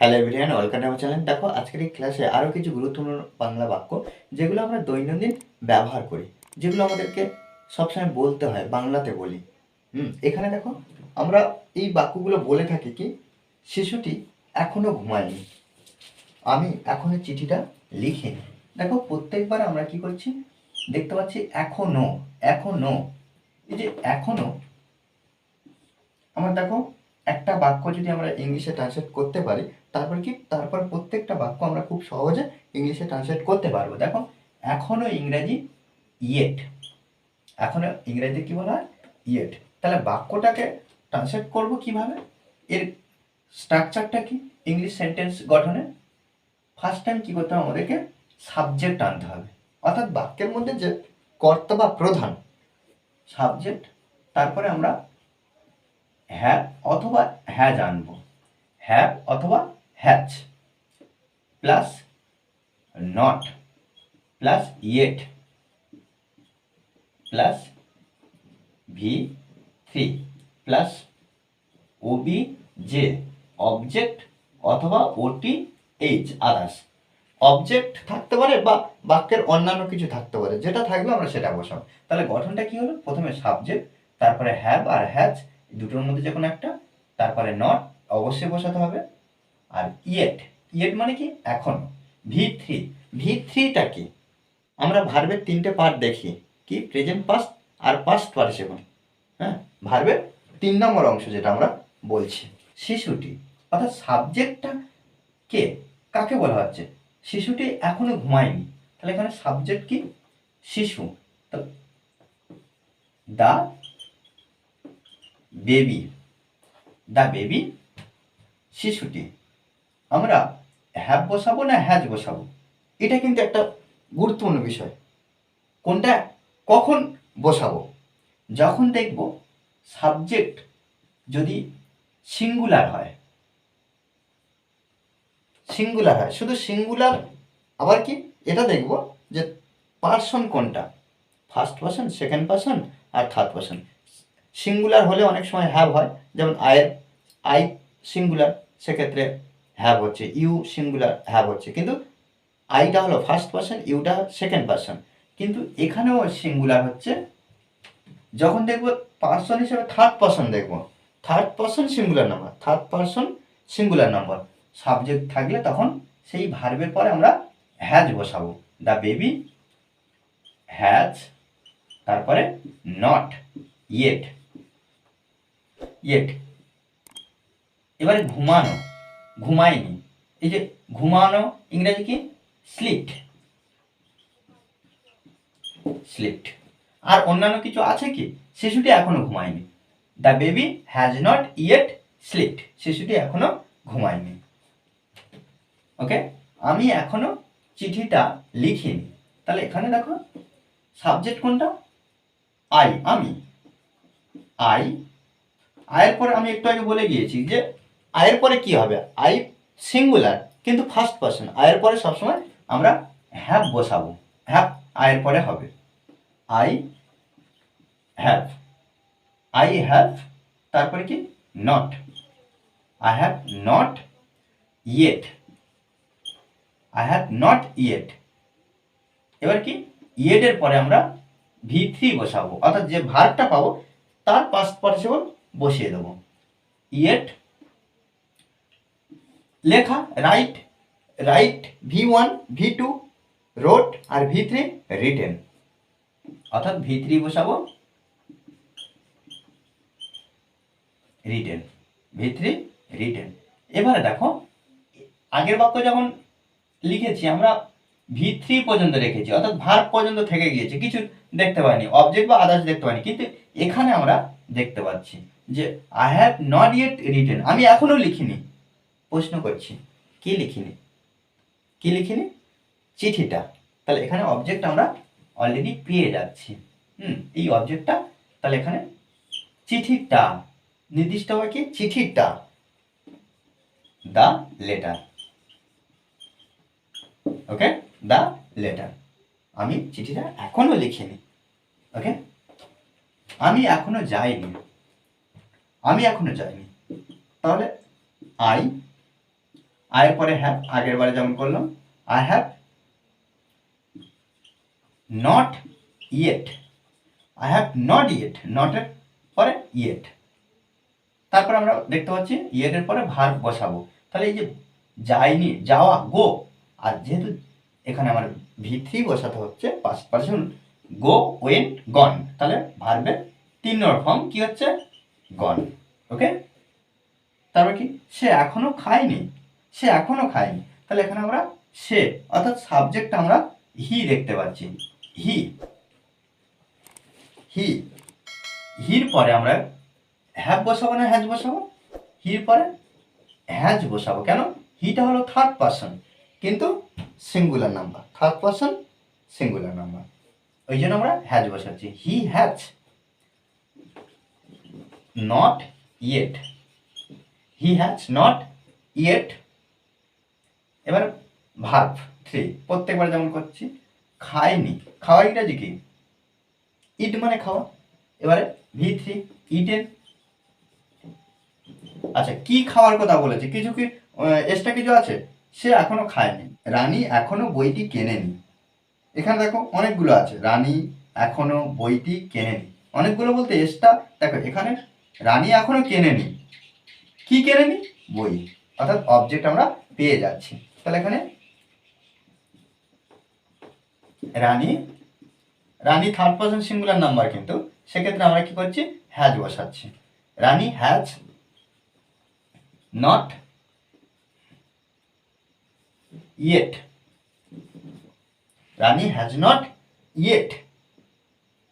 Hello everyone welcome আমার channel দেখো, আজকের এই ক্লাসে আরও কিছু গুরুত্বপূর্ণ বাংলা বাক্য, যেগুলো আমরা দৈনন্দিন ব্যবহার করি, যেগুলো আমাদেরকে সবসময় বলতে হয়, বাংলাতে বলি। হুম, এখানে দেখো, আমরা এই বাক্যগুলো বলে থাকি কি, শিশুটি এখনও ঘুমায়নি। আমি এখনও চিঠিটা লিখিনি। দেখো, প্রত্যেকবার আমরা কি করছি, দেখতে পাচ্ছি এখনও এখনও, এই যে এখনও আমার দেখো, একটা বাক্য যদি আমরা ইংলিশে ট্রান্সলেট করতে পারি তারপর কি? তারপর প্রত্যেকটা বাক্য আমরা খুব সহজে ইংলিশে ট্রান্সলেট করতে পারব। দেখো, এখনও ইংরেজি ইয়েট এখনও ইংরেজি কি বলা হয়? ইয়েট তাহলে বাক্যটাকে ট্রান্সলেট করব কীভাবে? এর স্ট্রাকচারটা কি? ইংলিশ সেন্টেন্স গঠনে। ফার্স্ট টাইম কি করতে হবে? আমাদেরকে সাবজেক্ট আনতে হবে। অর্থাৎ বাক্যের মধ্যে যে কর্তা বা প্রধান সাবজেক্ট তারপরে আমরা হ্যাভ অথবা হ্যাজ আনব। হ্যাভ অথবা has plus not plus yet plus V three plus OB J object অথবা ওটি এইচ আদার্স অবজেক্ট থাকতে পারে বা বাক্যের অন্যান্য কিছু থাকতে পারে, যেটা থাকবে আমরা সেটা বসাবো। তাহলে গঠনটা কি হলো? প্রথমে সাবজেক্ট তারপরে হ্যাভ আর হ্যাজ দুটোর মধ্যে যে কোনো একটা, তারপরে নট অবশ্যই বসাতে হবে। আর ইয়েট ইয়েট মানে কি? এখন ভি থ্রি ভি থ্রিটা কি? আমরা ভার্বের তিনটে পার্ট দেখি। কি? প্রেজেন্ট পাস্ট আর পাস্ট পার্টিসিপল হ্যাঁ? ভার্বের তিন নম্বর অংশ যেটা আমরা বলছি। শিশুটি, অর্থাৎ সাবজেক্টটা কে? কাকে বলা হচ্ছে? শিশুটি এখনও ঘুমায়নি। তাহলে এখানে সাবজেক্ট কি? শিশু। দা বেবি দা বেবি শিশুটি। আমরা হ্যাভ বসাবো না হ্যাজ বসাবো? এটা কিন্তু একটা গুরুত্বপূর্ণ বিষয়। কোনটা? কখন বসাবো? যখন দেখব সাবজেক্ট যদি সিঙ্গুলার হয়। সিঙ্গুলার হয়। শুধু সিঙ্গুলার আবার কি? এটা দেখব যে পার্সন কোনটা? ফার্স্ট পার্সন সেকেন্ড পার্সন আর থার্ড পার্সন সিঙ্গুলার হলে অনেক সময় হ্যাভ হয়। যেমন আয়ের আই সিঙ্গুলার সেক্ষেত্রে হ্যাভ হচ্ছে ইউ সিঙ্গুলার হ্যাভ হচ্ছে। কিন্তু আইটা হলো ফার্স্ট পার্সন ইউটা সেকেন্ড পার্সন কিন্তু এখানেও সিঙ্গুলার হচ্ছে। যখন দেখব পার্সন হিসেবে থার্ড পার্সন দেখব। Third person singular number third person singular number subject থাকলে তখন সেই ভার্বের পরে আমরা হ্যাজ বসাবো। দ্য বেবি হ্যাজ তারপরে নট ইয়েট ইয়েট এবারে ঘুমানো। ঘুমায়নি। এই যে ঘুমানো ইংরেজি কি? স্লিপ্ট স্লিপ্ট আর অন্যান্য কিছু আছে কি? শিশুটি এখনও ঘুমায়নি। The baby has not yet slept শিশুটি এখনও ঘুমায়নি। ওকে? আমি এখনও চিঠিটা লিখিনি। তাহলে এখানে দেখো সাবজেক্ট কোনটা? আই আমি। আই আয়ের পরে আমি একটু আগে বলে গিয়েছি যে আয়ের পরে কি হবে? আই সিঙ্গুলার কিন্তু ফার্স্ট পার্সন আয়ের পরে সবসময় আমরা হ্যাভ বসাবো। হ্যাভ আয়ের পরে হবে। আই হ্যাভ আই হ্যাভ তারপরে কি? Not I have not yet I have not yet এবার কি? ইয়েটের পরে আমরা ভি থ্রি বসাবো। অর্থাৎ যে ভারটা পাবো, তার পাস্ট পার্টিসিপল বসিয়ে দেবো। ইয়েট লেখা write write V one V two wrote আর ভি থ্রি রিটেন অর্থাৎ ভি থ্রি বসাবো রিটেন ভি থ্রি রিটেন এবারে দেখো, আগের বাক্য যখন লিখেছি, আমরা ভি থ্রি পর্যন্ত রেখেছি, অর্থাৎ ভার পর্যন্ত থেকে গিয়েছে, কিছু দেখতে পাইনি অবজেক্ট বা আদার্স দেখতে পাইনি, কিন্তু এখানে আমরা দেখতে পাচ্ছি যে I have not yet written আমি এখনও লিখিনি। প্রশ্ন করছি, কি লিখিনি? কি লিখিনি? চিঠিটা। তাহলে এখানে অবজেক্ট আমরা অলরেডি পেয়ে যাচ্ছি। হুম, এই অবজেক্টটা তাহলে এখানে চিঠিটা, নির্দিষ্ট হয় কি? চিঠিটা। The letter okay the letter আমি চিঠিটা এখনও লিখিনি। ওকে আমি এখনও যাইনি। আমি এখনও যাইনি। তাহলে আই আয়ের পরে হ্যাভ আগের বারে যেমন করলাম I have not yet I have not yet নটের পরে ইয়েট তারপর আমরা দেখতে পাচ্ছি ইয়েটের পরে ভার বসাবো। তাহলে এই যে যায়নি যাওয়া গো আর যেহেতু এখানে আমার ভি বসাতে হচ্ছে past person go went gone তাহলে ভার্বের তিন ফর্ম কি হচ্ছে? গন ওকে তারপর কি? সে এখনও খায়নি। সে এখনও খায়নি। তাহলে এখানে আমরা সে, অর্থাৎ সাবজেক্ট আমরা হি দেখতে পাচ্ছি। হি হি হির পরে আমরা হ্যাভ বসাবো না হ্যাজ বসাবো? হির পরে হ্যাজ বসাবো। কেন? হিটা হলো থার্ড পার্সন কিন্তু singular number third person singular number ওই জন্য আমরা হ্যাজ বসাচ্ছি। He has not yet he has not yet এবার ভার্ভ থ্রি প্রত্যেকবার যেমন করছি খায়নি খাওয়া ইংরাজি কি? ইট মানে খাওয়া। এবারে ভি থ্রি ইটেন আচ্ছা কি খাওয়ার কথা বলেছে? কিছু কি এক্সট্রা কিছু আছে? সে এখনও খায়নি। রানী এখনও বইটি কেনেনি। এখানে দেখো অনেকগুলো আছে। রানী এখনও বইটি কেনেনি। অনেকগুলো বলতে এক্সট্রা দেখো এখানে রানী এখনও কেনেনি। কি কেনেনি? বই। অর্থাৎ অবজেক্ট আমরা পেয়ে যাচ্ছি। তাহলে এখানে Rani Rani third person singular number কিন্তু সেক্ষেত্রে আমরা কি করছি? হ্যাজ বসাচ্ছি। Rani has not yet Rani has not yet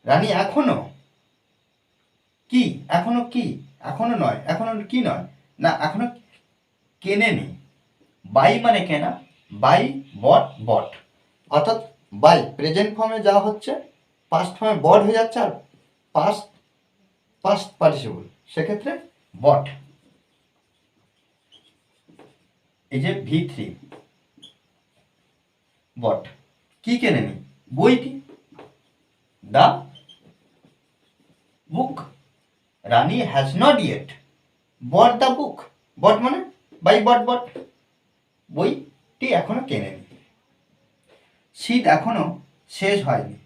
Rani এখনও কি? এখনও কি? এখনও নয়। এখনও কি নয়? না, এখনও কেনেনি বাই মানে কেনা, বাই বট বট। অর্থাৎ বাই প্রেজেন্ট ফর্মে যা হচ্ছে পাস্ট ফর্মে বট হয়ে যাচ্ছে আর পাস্ট পাস্ট পার্টিসিপল সেক্ষেত্রে বট। এই যে ভি থ্রি, বট। কি কেনেনি বইটি the? Book. Rani has not yet bought the book bought মানে? Buy, bought bought. বইটি এখনও কেনেনি। শীত এখনও শেষ হয়নি।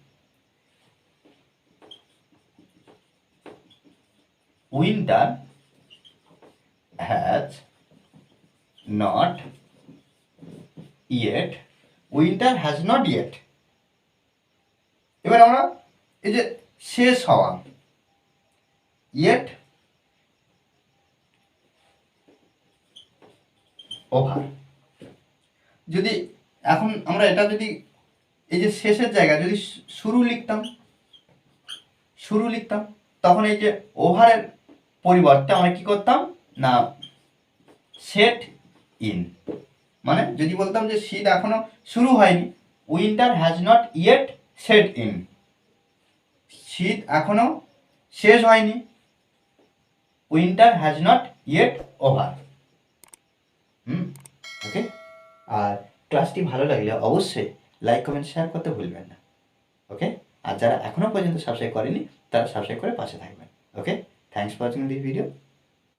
Winter has not yet, winter has not yet. এবার আমরা এই যে শেষ হওয়া, ইয়েট ওভার। যদি এখন আমরা এটা যদি এই যে শেষের জায়গা যদি শুরু লিখতাম শুরু লিখতাম, তখন এই যে ওভারের পরিবর্তে আমরা কি করতাম? না সেট ইন মানে যদি বলতাম যে শীত এখনও শুরু হয়নি winter has not yet set in শীত এখনও শেষ হয়নি winter has not yet over hmm okay আর ক্লাসটি ভালো লাগলে অবশ্যই লাইক কমেন্ট শেয়ার করতে ভুলবেন না। ওকে আর যারা এখনও পর্যন্ত সাবস্ক্রাইব করেনি, তারা সাবস্ক্রাইব করে পাশে থাকবেন। Okay thanks for watching this video